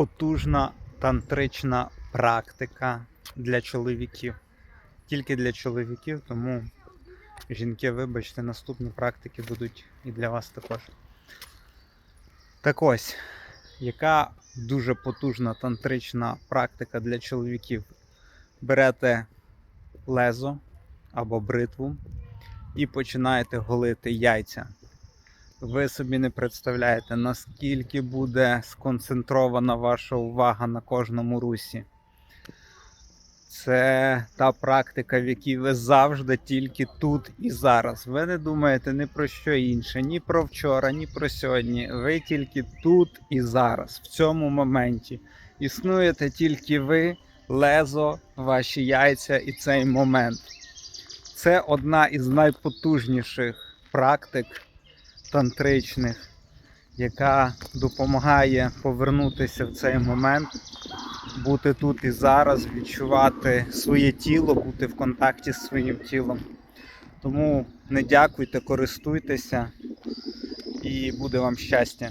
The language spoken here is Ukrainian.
потужна тантрична практика для чоловіків. Тільки для чоловіків, тому жінки, вибачте, наступні практики будуть і для вас також. Так ось, яка дуже потужна тантрична практика для чоловіків. Берете лезо або бритву і починаєте голити яйця. Ви собі не представляєте, наскільки буде сконцентрована ваша увага на кожному русі. Це та практика, в якій ви завжди тільки тут і зараз. Ви не думаєте ні про що інше, ні про вчора, ні про сьогодні. Ви тільки тут і зараз, в цьому моменті. Існуєте тільки ви, лезо, ваші яйця і цей момент. Це одна із найпотужніших практик тантричних, яка допомагає повернутися в цей момент, бути тут і зараз, відчувати своє тіло, бути в контакті з своїм тілом. Тому не дякуйте, користуйтеся і буде вам щастя.